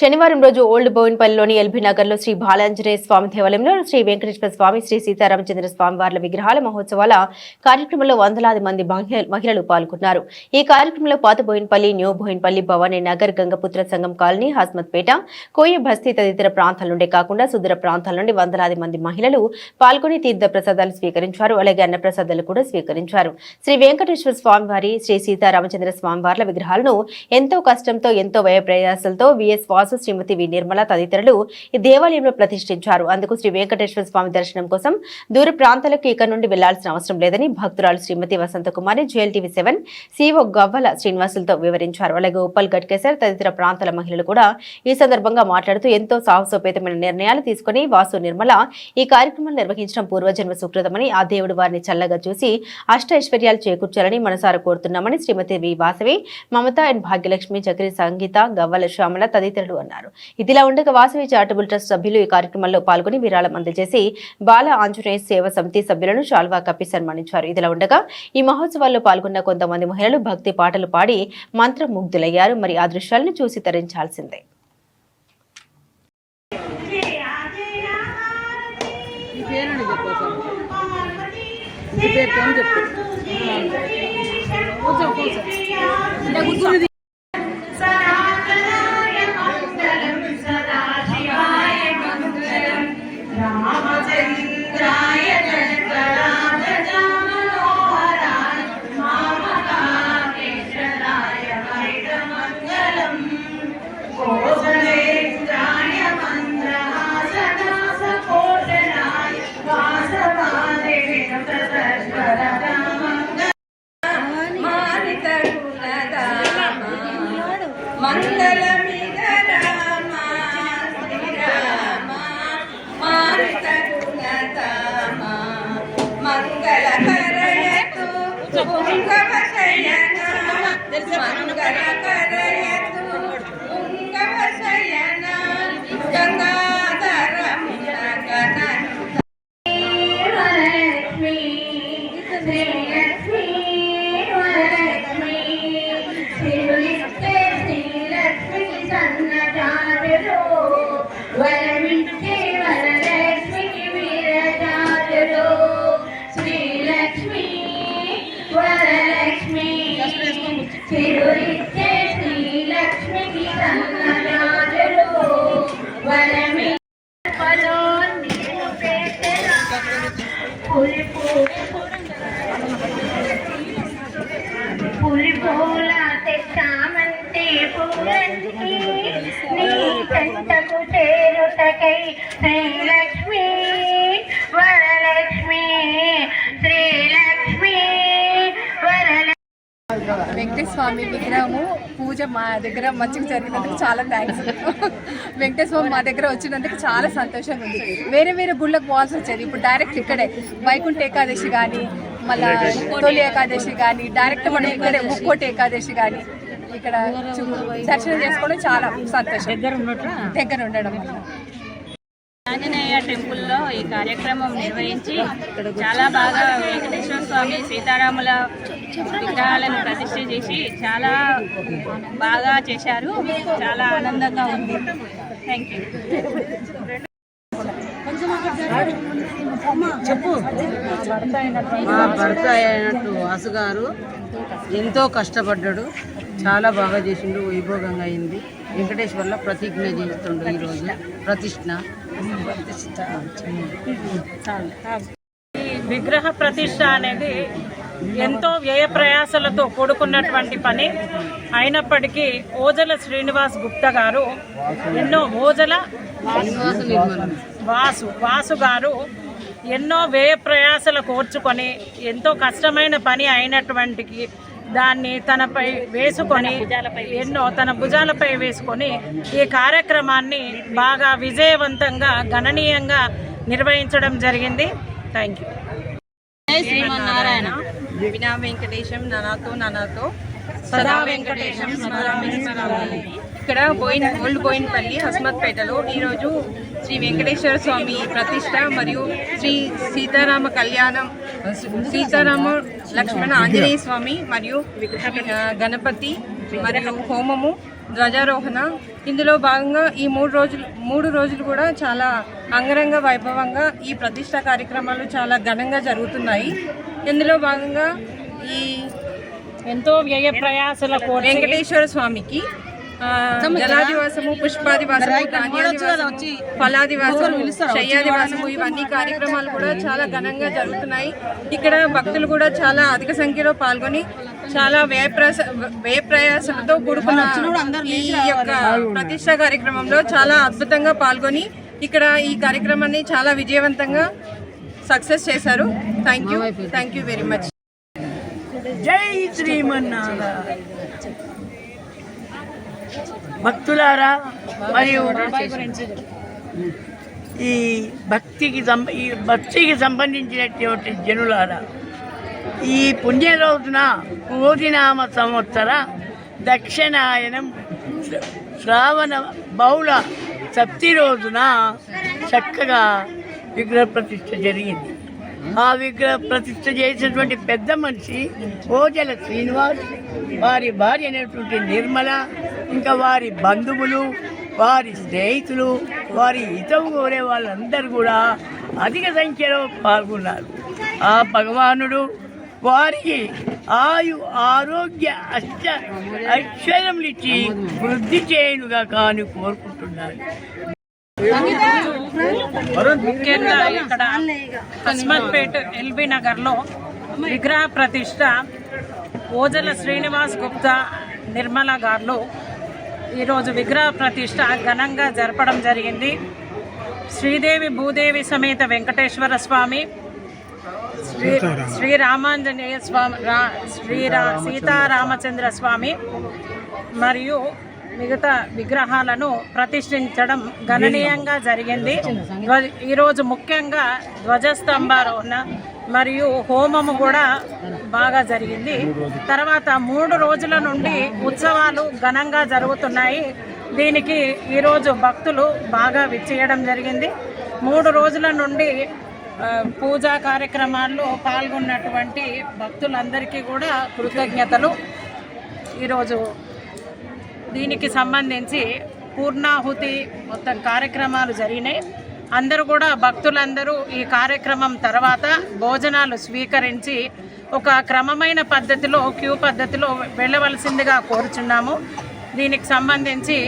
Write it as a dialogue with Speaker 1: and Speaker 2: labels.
Speaker 1: శనివారం రోజు old బోయిన్పల్లిలోని LB నగర్లో శ్రీ బాలాంజనేయ స్వామి దేవాలయంలో శ్రీ వెంకటేశ్వర స్వామి శ్రీ సీతారామచంద్ర స్వామి వార్ల విగ్రహాల మహోత్సవాల కార్యక్రమంలో వందలాది మంది మహిళ- మహిళలు పాల్గొన్నారు. ఈ కార్యక్రమంలో పాత బోయిన్పల్లి న్యూ బోయిన్పల్లి భవానీ నగర్ గంగపుత్ర సంఘం కాలనీ హస్మత్పేట కోయ బస్తీ తదితర ప్రాంతాల నుండే కాకుండా సుదూర ప్రాంతాల నుండి వందలాది మంది మహిళలు పాల్గొని తీర్థ ప్రసాదాలు స్వీకరించారు. అలాగే అన్న ప్రసాదాలు కూడా స్వీకరించారు. శ్రీ వెంకటేశ్వర స్వామి వారి శ్రీ సీతారామచంద్ర స్వామి వార్ల విగ్రహాలను ఎంతో కష్టంతో ఎంతో వ్యయ ప్రయాసంతో V S Vasu Shrimati V. Nirmala తదితరులు ఈ దేవాలయంలో ప్రతిష్ఠించారు. అందుకు శ్రీ వెంకటేశ్వర స్వామి దర్శనం కోసం దూర ప్రాంతాలకు ఇక్కడ నుండి వెళ్ళాల్సిన అవసరం లేదని భక్తురాలు Shrimati Vasantha Kumari JL TV seven CO Gavvala శ్రీనివాసులతో వివరించారు. అలాగే ఉప్పల్ గట్కేసర్ తదితర ప్రాంతాల మహిళలు కూడా ఈ సందర్భంగా మాట్లాడుతూ ఎంతో సాహసోపేతమైన నిర్ణయాలు తీసుకుని వాసు నిర్మల ఈ కార్యక్రమం నిర్వహించడం పూర్వజన్మ సుకృతమని ఆ దేవుడు వారిని చల్లగా చూసి అష్ట ఐశ్వర్యాలు చేకూర్చాలని మనసారా కోరుతున్నామని శ్రీమతి V. Vasavi Mamata and Bhagyalakshmi Chakri సంగీత గవ్వల శ్యామల తదితరులు అన్నారు. ఇదిలా ఉండగా వాసవి చారిటబుల్ ట్రస్ట్ సభ్యులు ఈ కార్యక్రమంలో పాల్గొని విరాళం అందజేసి బాల ఆంజనేయ సేవ సమితి సభ్యులను శాల్వా కప్పి సన్మానించారు. ఇదిలా ఉండగా ఈ మహోత్సవాల్లో పాల్గొన్న కొంతమంది మహిళలు భక్తి పాటలు పాడి మంత్రముగ్ధులయ్యారు. మరి ఆ దృశ్యాలను చూసి తరించాల్సిందే.
Speaker 2: చెప్పు? కొంచెం కొంచెం.
Speaker 3: పుంగవ శయన పులిపు పులిపూల తెచ్చామంటే పూలంటి నీ కంటకు చేరుటకై శ్రీలక్ష్మి వరలక్ష్మి శ్రీలక్ష్మి వరలక్ష్మి
Speaker 4: వెంకటేశ్వర విగ్రహము పూజ మా దగ్గర మంచిగా జరిగినందుకు చాలా థ్యాంక్స్ వెంకటేశ్వర మా దగ్గర వచ్చినందుకు చాలా సంతోషంగా ఉంది. వేరే వేరే గుళ్ళకు పోవాల్సి వచ్చేది. ఇప్పుడు డైరెక్ట్ ఇక్కడే వైకుంఠ ఏకాదశి కానీ మళ్ళా తొలి ఏకాదశి కానీ డైరెక్ట్ మనం ఇక్కడే ముక్కోటి ఏకాదశి కానీ ఇక్కడ చూ- దర్శనం చేసుకోవడం చాలా సంతోషం. దగ్గర ఉండడం
Speaker 5: ఆంజనేయ టెంపుల్లో ఈ కార్యక్రమం నిర్వహించి చాలా బాగా వెంకటేశ్వర స్వామి సీతారాముల విగ్రహాలను ప్రతిష్ఠ చేసి చాలా బాగా చేశారు. చాలా ఆనందంగా ఉంది. థ్యాంక్ యూ
Speaker 2: మా భర్త అయినట్టు వాసు గారు ఎంతో కష్టపడ్డాడు. చాలా బాగా చేసిండు వైభోగంగా అయింది. వెంకటేశ్వర్లో ప్రతిజ్ఞ చేస్తుండు ఈరోజు ప్రతిష్ఠ
Speaker 6: ఈ విగ్రహ ప్రతిష్ట అనేది ఎంతో వ్యయ ప్రయాసలతో కూడుకున్నటువంటి పని. అయినప్పటికీ ఓజల శ్రీనివాస్ గుప్తా గారు ఎన్నో ఓజల వాసు వాసు గారు ఎన్నో వ్యయ ప్రయాసలు కోర్చుకొని ఎంతో కష్టమైన పని అయినటువంటికి దాన్ని తనపై వేసుకొని ఎన్నో తన భుజాలపై వేసుకొని ఈ కార్యక్రమాన్ని బాగా విజయవంతంగా గణనీయంగా నిర్వహించడం జరిగింది. థ్యాంక్ యూ
Speaker 5: జై శ్రీమన్నారాయణ.
Speaker 4: వినా వెంకటేశం ననాతో ననాతో
Speaker 6: సదా వెంకటేశం
Speaker 4: ఇక్కడ బోయిన్ ఓల్డ్ బోయిన్పల్లి హస్మత్పేటలో ఈరోజు శ్రీ వెంకటేశ్వర స్వామి ప్రతిష్ట మరియు శ్రీ సీతారామ కళ్యాణం సీతారామ లక్ష్మణ ఆంజనేయ స్వామి మరియు గణపతి మరియు హోమము ధ్వజారోహణ. ఇందులో భాగంగా ఈ మూడు రోజులు మూడు రోజులు కూడా చాలా అంగరంగ వైభవంగా ఈ ప్రతిష్ట కార్యక్రమాలు చాలా ఘనంగా జరుగుతున్నాయి. ఇందులో భాగంగా ఈ
Speaker 6: ఎంతో వ్యయ ప్రయాసల
Speaker 4: వెంకటేశ్వర స్వామికి జలాదివాసము పుష్పాదివాసము ఫలాదివాసము శయ్యాదివాసము ఇవన్నీ కార్యక్రమాలు కూడా చాలా ఘనంగా జరుగుతున్నాయి. ఇక్కడ భక్తులు కూడా చాలా అధిక సంఖ్యలో పాల్గొని చాలా వ్యయ ప్రయాస వ్యయ ప్రయాసలతో కూడుకున్న ఈ యొక్క ప్రతిష్ట కార్యక్రమంలో చాలా అద్భుతంగా పాల్గొని ఇక్కడ ఈ కార్యక్రమాన్ని చాలా విజయవంతంగా సక్సెస్ చేశారు. Thank you. Thank you very much.
Speaker 7: జై శ్రీమన్నారాయణ. భక్తులారా మరియు ఈ భక్తికి ఈ భక్తికి సంబంధించినటువంటి జనులారా ఈ పుణ్య రోజున కోదినామ సంవత్సర దక్షిణాయనం శ్రావణ బహుళ సప్తి రోజున చక్కగా విగ్రహ ప్రతిష్ఠ జరిగింది. ఆ విగ్రహ ప్రతిష్ఠ చేసినటువంటి పెద్ద మనిషి ఓజల శ్రీనివాస్ వారి భార్య అనేటువంటి నిర్మల ఇంకా వారి బంధువులు వారి స్నేహితులు వారి హితం కోరే వాళ్ళందరూ కూడా అధిక సంఖ్యలో పాల్గొన్నారు. ఆ భగవానుడు వారికి ఆయు ఆరోగ్య అష్ట అక్షరం ఇచ్చి వృద్ధి చేయనుగా కాని కోరుకుంటున్నాను
Speaker 6: ముఖ్యంగా ఇక్కడ కస్మత్పేట్ ఎల్బీ నగర్లో విగ్రహ ప్రతిష్ట ఓజల శ్రీనివాస్ గుప్తా నిర్మల గారు ఈరోజు విగ్రహ ప్రతిష్ట ఘనంగా జరపడం జరిగింది. శ్రీదేవి భూదేవి సమేత వెంకటేశ్వర స్వామి శ్రీ శ్రీరామాంజనేయ స్వామి రా శ్రీరా సీతారామచంద్ర స్వామి మరియు మిగతా విగ్రహాలను ప్రతిష్ఠించడం గణనీయంగా జరిగింది. ఈరోజు ముఖ్యంగా ధ్వజస్తంభారోహణ మరియు హోమము కూడా బాగా జరిగింది. తర్వాత మూడు రోజుల నుండి ఉత్సవాలు ఘనంగా జరుగుతున్నాయి. దీనికి ఈరోజు భక్తులు బాగా విచ్చేయడం జరిగింది. మూడు రోజుల నుండి పూజా కార్యక్రమాల్లో పాల్గొన్నటువంటి భక్తులందరికీ కూడా కృతజ్ఞతలు. ఈరోజు దీనికి సంబంధించి పూర్ణాహుతి మొత్తం కార్యక్రమాలు జరిగినాయి. అందరూ కూడా భక్తులందరూ ఈ కార్యక్రమం తర్వాత భోజనాలు స్వీకరించి ఒక క్రమమైన పద్ధతిలో క్యూ పద్ధతిలో వెళ్ళవలసిందిగా కోరుచున్నాము. దీనికి సంబంధించి